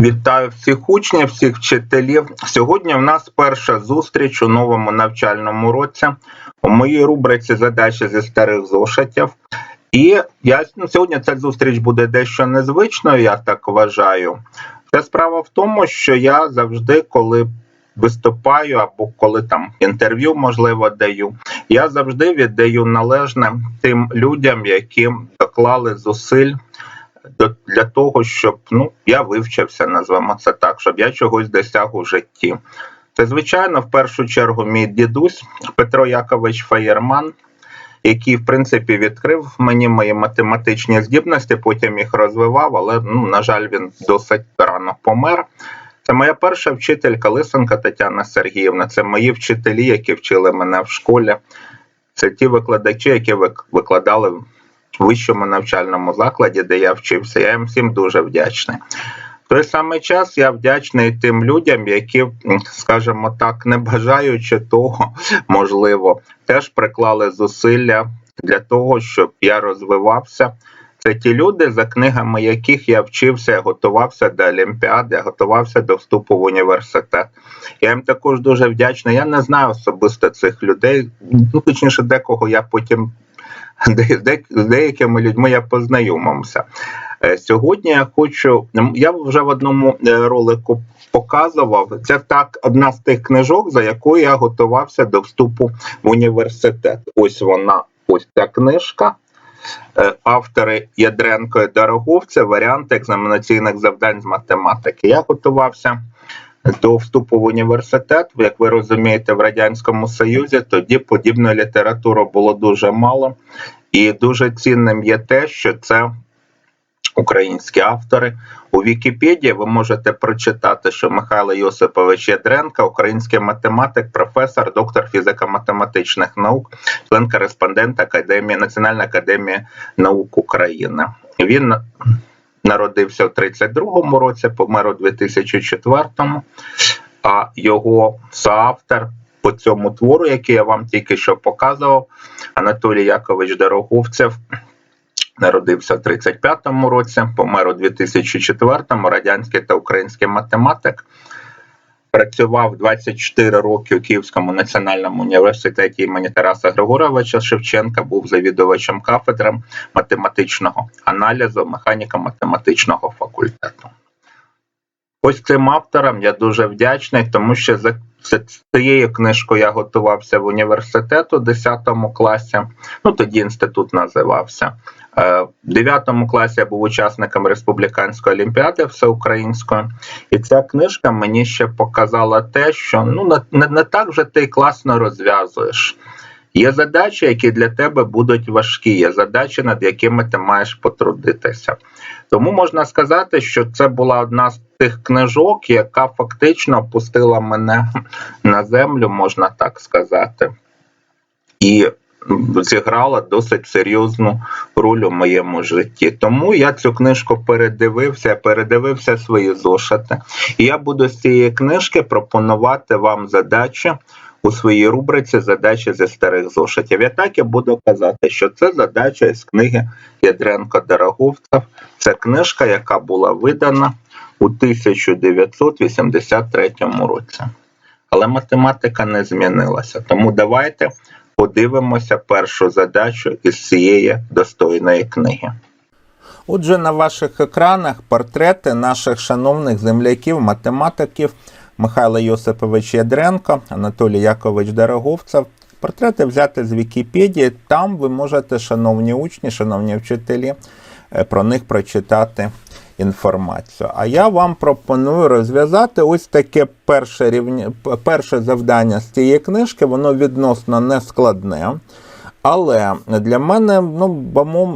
Вітаю всіх учнів, всіх вчителів. Сьогодні в нас перша зустріч у новому навчальному році. У моїй рубриці задачі зі старих зошитів. І я ну, сьогодні ця зустріч буде дещо незвичною, я так вважаю. Це справа в тому, що я завжди, коли виступаю або коли там інтерв'ю, можливо, даю, я завжди віддаю належне тим людям, які доклали зусиль для того, щоб ну, я вивчився, назвемо це так, щоб я чогось досяг у житті. Це, звичайно, в першу чергу мій дідусь Петро Якович Фаєрман, який, в принципі, відкрив мені мої математичні здібності, потім їх розвивав, але, ну, на жаль, він досить рано помер. Це моя перша вчителька Лисенка Тетяна Сергіївна. Це мої вчителі, які вчили мене в школі. Це ті викладачі, які викладали вищому навчальному закладі, де я вчився. Я їм всім дуже вдячний. В той самий час я вдячний тим людям, які, скажімо так, не бажаючи того, можливо, теж приклали зусилля для того, щоб я розвивався. Це ті люди, за книгами яких я вчився, готувався до Олімпіади, готувався до вступу в університет. Я їм також дуже вдячний. Я не знаю особисто цих людей. Ну, точніше, декого я потім з деякими людьми я познайомився. Е, Сьогодні я хочу. Я вже в одному е, ролику показував. Це так одна з тих книжок, за якою я готувався до вступу в університет. Ось вона, ось ця книжка. Е, Автори Ядренко і Дорогов це варіанти екзаменаційних завдань з математики. Я готувався до вступу в університет. Як ви розумієте, в Радянському Союзі тоді подібної літератури було дуже мало. І дуже цінним є те, що це українські автори. У Вікіпедії ви можете прочитати, що Михайло Йосипович Ядренко, український математик, професор, доктор фізико-математичних наук, член кореспондент Академії Національної академії наук України. Він народився в 32-му році, помер у 2004-му, а його соавтор по цьому твору, який я вам тільки що показував, Анатолій Якович Дороговцев, народився в 35-му році, помер у 2004-му, радянський та український математик. Працював 24 роки у Київському національному університеті імені Тараса Григоровича Шевченка, був завідувачем кафедри математичного аналізу механіко-математичного факультету. Ось цим авторам я дуже вдячний, тому що за цією книжкою я готувався в університету в 10 класі. Ну тоді інститут називався. Е, В 9 класі я був учасником республіканської олімпіади всеукраїнської, і ця книжка мені ще показала те, що ну не, не так вже ти класно розв'язуєш. Є задачі, які для тебе будуть важкі, є задачі, над якими ти маєш потрудитися. Тому можна сказати, що це була одна з тих книжок, яка фактично опустила мене на землю, можна так сказати, і зіграла досить серйозну роль у моєму житті. Тому я цю книжку передивився, передивився свої зошити. І я буду з цієї книжки пропонувати вам задачі у своїй рубриці задачі зі старих зошитів. Я так і буду казати, що це задача із книги Ядренко Дороговцев. Це книжка, яка була видана у 1983 році. Але математика не змінилася. Тому давайте подивимося першу задачу із цієї достойної книги. Отже, на ваших екранах портрети наших шановних земляків, Михайла Йосипович Ядренко, Анатолій Якович Дороговцев. Портрети взяти з Вікіпедії. Там ви можете, шановні учні, шановні вчителі, е, про них прочитати інформацію. А я вам пропоную розв'язати ось таке перше, рівня, перше завдання з цієї книжки. Воно відносно нескладне. Але для мене ну,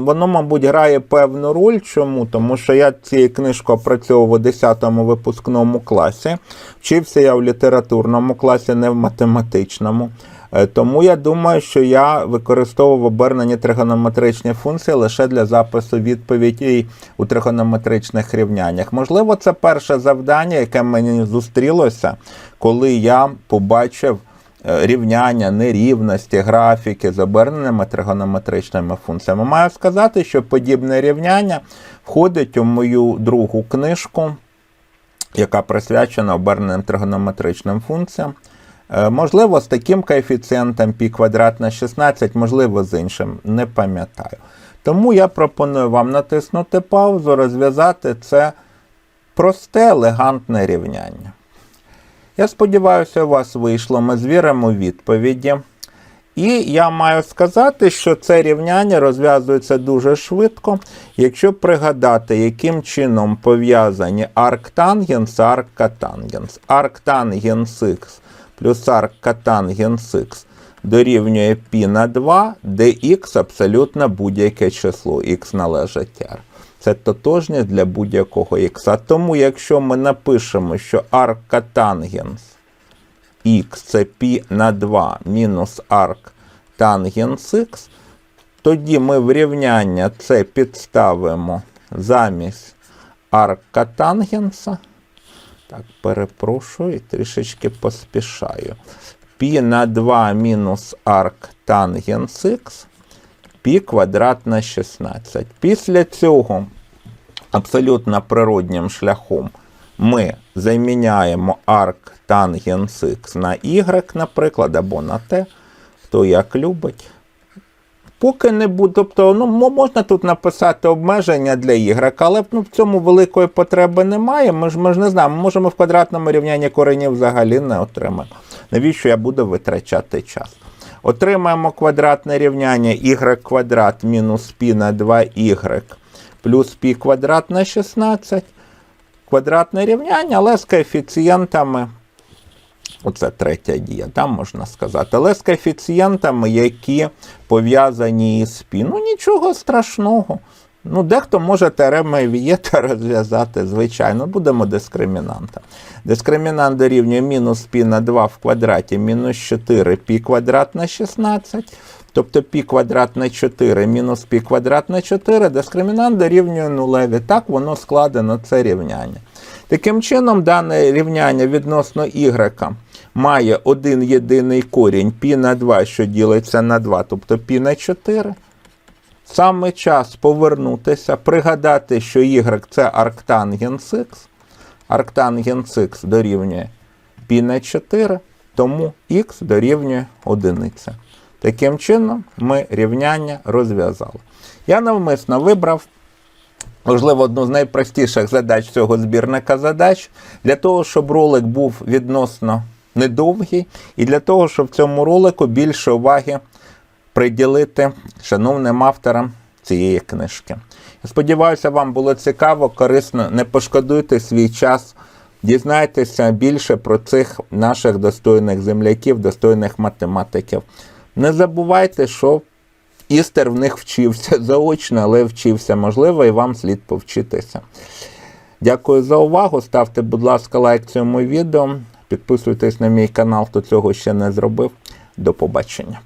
воно, мабуть, грає певну роль. Чому? Тому що я цією книжкою опрацьовував у 10-му випускному класі. Вчився я в літературному класі, не в математичному. Е, Тому я думаю, що я використовував обернені тригонометричні функції лише для запису відповідей у тригонометричних рівняннях. Можливо, це перше завдання, яке мені зустрілося, коли я побачив рівняння, нерівності, графіки з оберненими тригонометричними функціями. Маю сказати, що подібне рівняння входить у мою другу книжку яка присвячена оберненим тригонометричним функціям. Е, Можливо, з таким коефіцієнтом π квадрат на 16, можливо, з іншим, не пам'ятаю. Тому я пропоную вам натиснути паузу, розв'язати це просте, елегантне рівняння. Я сподіваюся, у вас вийшло. Ми звіримо відповіді. І я маю сказати, що це рівняння розв'язується дуже швидко, якщо пригадати, яким чином пов'язані арктангенс, арккатангенс. Арктангенс х плюс арккатангенс х дорівнює π на 2, де х абсолютно будь-яке число, х належить r. Це тотожність для будь-якого х. А тому, якщо ми напишемо, що арккатангенс х це π на 2 мінус арк тангенс х, тоді ми в рівняння це підставимо замість арка тангенса. Так, перепрошую, трішечки поспішаю. π на 2 мінус арк тангенс х, π квадрат на 16. Після цього абсолютно природнім шляхом ми заміняємо арк тангенс х на y, наприклад, або на t, хто як любить. Поки не буде, тобто, ну, можна тут написати обмеження для y, але ну, в цьому великої потреби немає. Ми ж, ми ж не знаємо, ми можемо в квадратному рівнянні коренів взагалі не отримати. Навіщо я буду витрачати час? Отримаємо квадратне рівняння y квадрат мінус π на 2y плюс π квадрат на 16. Квадратне рівняння, але з коефіцієнтами. Оце третя дія, там можна сказати. Але з коефіцієнтами, які пов'язані із π. Ну, нічого страшного. Ну, дехто може теорема Вієта розв'язати, звичайно, будемо дискримінантом. Дискримінант дорівнює мінус пі на 2 в квадраті, мінус 4 пі квадрат на 16. Тобто пі квадрат на 4 мінус пі квадрат на 4, дискримінант дорівнює нулеві. Так воно складено це рівняння. Таким чином, дане рівняння відносно y має один єдиний корінь π на 2, що ділиться на 2, тобто π на 4. Саме час повернутися, пригадати, що y це арктангенс х. Арктангенс х дорівнює π на 4, тому х дорівнює 1. Таким чином, ми рівняння розв'язали. Я навмисно вибрав, можливо, одну з найпростіших задач цього збірника задач, для того, щоб ролик був відносно недовгий, і для того, щоб в цьому ролику більше уваги приділити шановним авторам цієї книжки. Сподіваюся, вам було цікаво, корисно. Не пошкодуйте свій час. Дізнайтеся більше про цих наших достойних земляків, достойних математиків. Не забувайте, що Істер в них вчився заочно, але вчився. Можливо, і вам слід повчитися. Дякую за увагу. Ставте, будь ласка, лайк цьому відео. Підписуйтесь на мій канал, хто цього ще не зробив. До побачення.